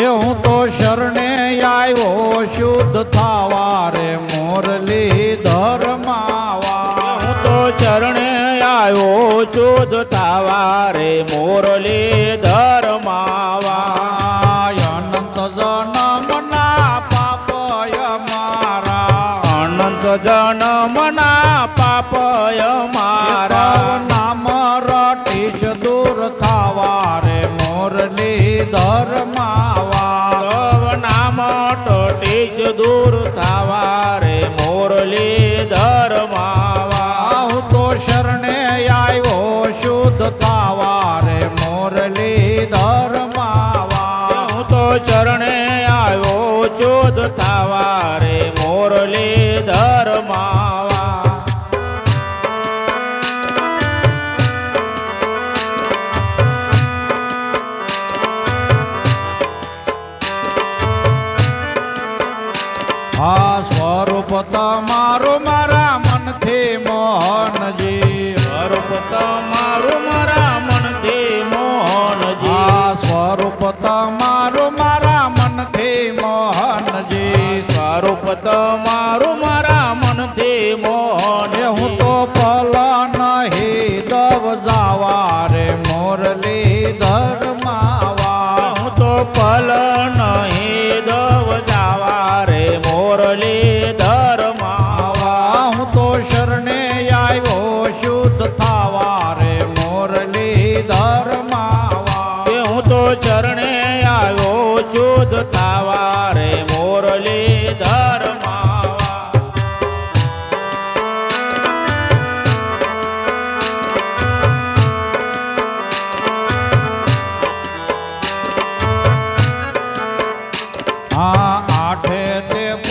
એ હું તો શરણે આવ્યો શુદ્ધ થાવા રે મોરલી ધર્માવા. હું તો શરણે આવ્યો ચોદ તાવારે મોરલી ધર્માવા. અનંત જનમના પાપય મારા. અનંત જનમના પાપય મારા. નામ રટીશ ચરણે આવ્યો ચોદ તાવારે મોરલી ધરમાવા. આ સ્વરૂપ તમારું મારા મનથી મોહનજી. સ્વરૂપ તમારું મારા મનથી મોહનજી. આ તે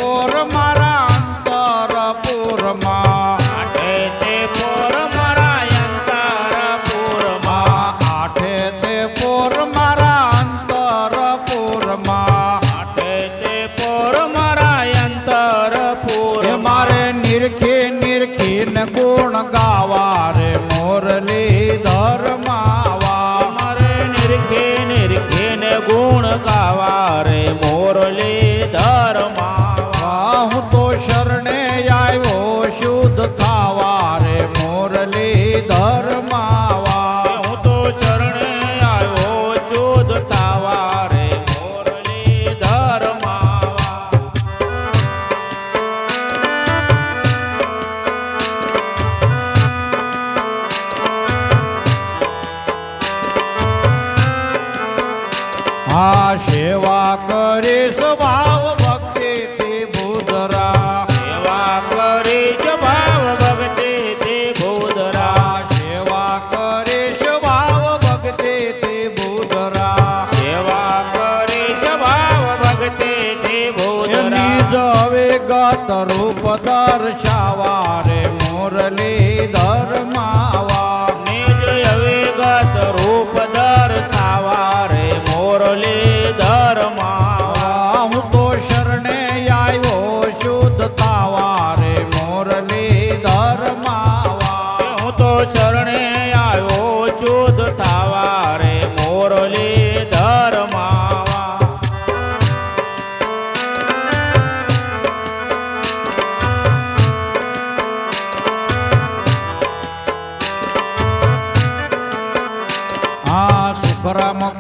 हा सेवा करे स्वभाव भक्ते ते भोदरा सेवा करे स्वभाव भक्ते ते भोदरा सेवा करे स्वभाव भक्ते ते भोदरा सेवा करे स्वभाव भक्ते ते भोदरा जवे गात रूप दर्शावा रे मोरले धर्मावा.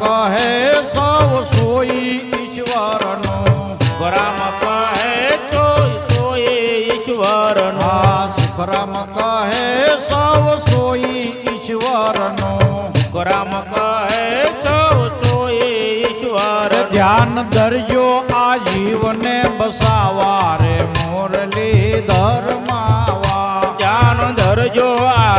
કહે સૌ સોઈ ઈશ્વરનો. રામ કહે ચોય સોઈ ઈશ્વરનો. સુખરામ કહે સૌ સોઈ ઈશ્વરનો. રામ કહે સૌ સોઈ ઈશ્વર ધ્યાન ધરજો આ જીવને બસાવા રે મોરલી ધર્માવા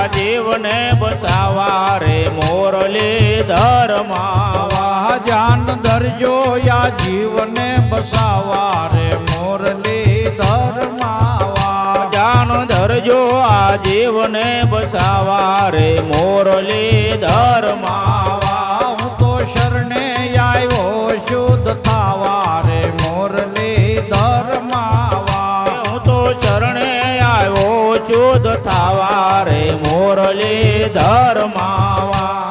જીવને બસાવા રે મોરલી ધર્માવા. જાન ધરજો યા જીવને બસાવા રે મોરલી ધર્માવા. જાન ધરજો આ જીવને બસાવા રે મોરલી ધર્માવા. હું તો શરણે આવ્યો શુદ્ધ થાવા રે મોરલી ધર્માવા. હું તો ચરણે આવ્યો ચોદ થાવા રે મોરલી ધર્માવા.